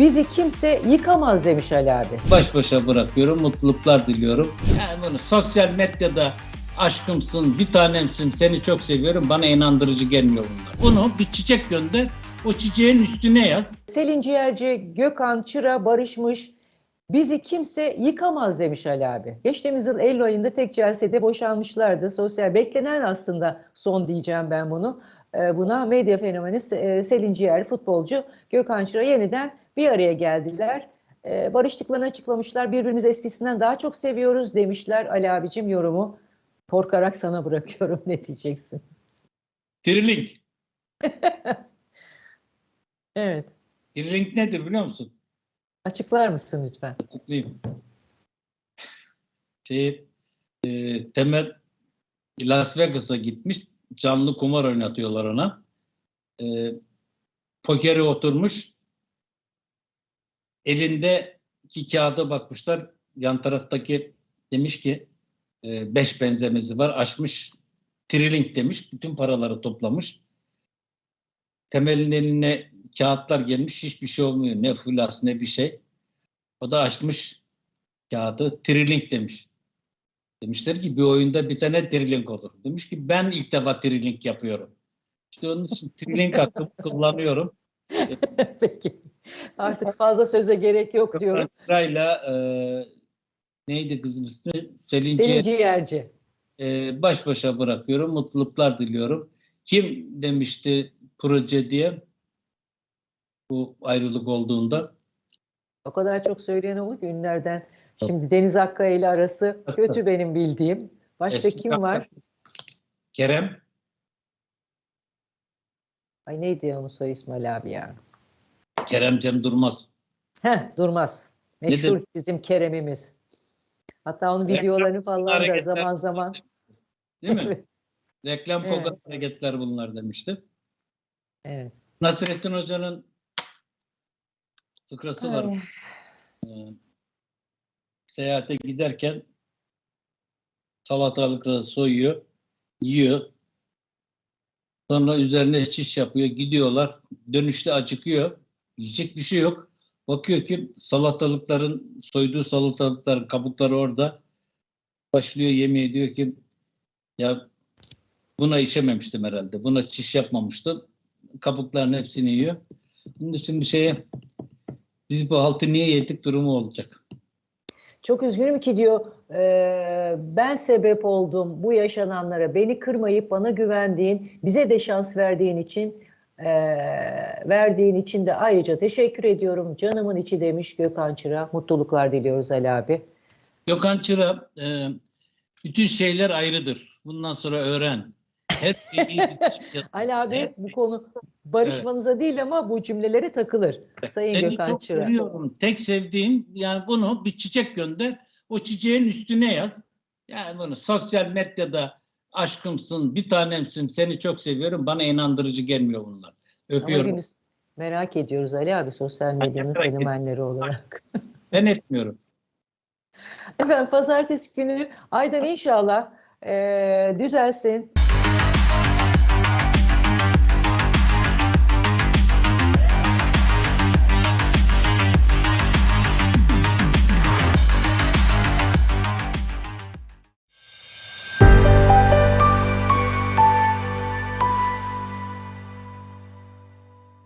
Bizi kimse yıkamaz demiş Ali abi. Baş başa bırakıyorum. Mutluluklar diliyorum. Yani bunu sosyal medyada aşkımsın, bir tanemsin, seni çok seviyorum. Bana inandırıcı gelmiyor bunlar. Bunu bir çiçek gönder. O çiçeğin üstüne yaz. Selin Ciğerci, Gökhan Çıra barışmış. Bizi kimse yıkamaz demiş Ali abi. Geçtiğimiz yıl Eylül ayında tek celsede boşanmışlardı. Sosyal beklenen aslında son diyeceğim ben bunu. Ee, Buna medya fenomeni e, Selin Ciğer, futbolcu Gökhan Çıra yeniden bir araya geldiler. Ee, Barıştıklarını açıklamışlar. Birbirimizi eskisinden daha çok seviyoruz demişler. Ali abicim yorumu korkarak sana bırakıyorum. Ne diyeceksin? Trilink. Evet. Trilink nedir biliyor musun? Açıklar mısın lütfen? Açıklayayım. Şey, e, Temel Las Vegas'a gitmiş. Canlı kumar oynatıyorlar ona. E, pokere oturmuş. Elinde iki kağıda bakmışlar. Yan taraftaki demiş ki e, beş benzemesi var. Açmış trilink demiş. Bütün paraları toplamış. Temel'in eline kağıtlar gelmiş. Hiçbir şey olmuyor. Ne fulas ne bir şey. O da açmış kağıdı trilink demiş. Demişler ki bir oyunda bir tane trilink olur. Demiş ki ben ilk defa trilink yapıyorum. İşte onun için trilink hakkımı kullanıyorum. Peki. Artık fazla söze gerek yok diyorum. Sırayla e, neydi kızın ismi? Selin Selin Ciğer- Ciğerci. e, baş başa bırakıyorum. Mutluluklar diliyorum. Kim demişti proje diye bu ayrılık olduğunda? O kadar çok söyleyen olur ki ünlerden. Şimdi Deniz Akkaya ile arası kötü benim bildiğim. Başka Eski kim var? Kerem. Ay neydi onun soy ismi Ali abi ya? Kerem Cem Durmaz. Heh Durmaz. Meşhur demek? bizim Kerem'imiz. Hatta onun Reklam videolarını falan da hareketler. zaman zaman. Değil mi? evet. Reklam Evet. hareketler bunlar demişti. evet. Nasrettin Hoca'nın fıkrası var. Ay, Ee, seyahate giderken salatalıkları soyuyor, yiyor. Sonra üzerine çiş yapıyor. Gidiyorlar. Dönüşte acıkıyor. Yiyecek bir şey yok. Bakıyor ki salatalıkların, soyduğu salatalıkların kabukları orada. Başlıyor yemeğe diyor ki ya buna işememiştim herhalde. Buna çiş yapmamıştım. Kabukların hepsini yiyor. Bunun için bir şeye biz bu haltı niye yedik durumu olacak. Çok üzgünüm ki diyor "eee, ben sebep oldum bu yaşananlara beni kırmayıp bana güvendiğin bize de şans verdiğin için eee, verdiğin için de ayrıca teşekkür ediyorum canımın içi demiş Gökhan Çıra mutluluklar diliyoruz Ali abi. Gökhan Çıra e, bütün şeyler ayrıdır. Bundan sonra öğren. Her şeyi Ali abi bu konu barışmanıza değil ama bu cümlelere takılır Sayın Seni Gökhan çok Çıra. seviyorum. Tek sevdiğim yani bunu bir çiçek gönder. O çiçeğin üstüne yaz. Yani bunu sosyal medyada aşkımsın, bir tanemsin, seni çok seviyorum. Bana inandırıcı gelmiyor bunlar. Öpüyorum. biz merak ediyoruz Ali abi sosyal medyanın fenomenleri olarak. Ben etmiyorum. Efendim pazartesi günü Aydan inşallah eee, düzelsin.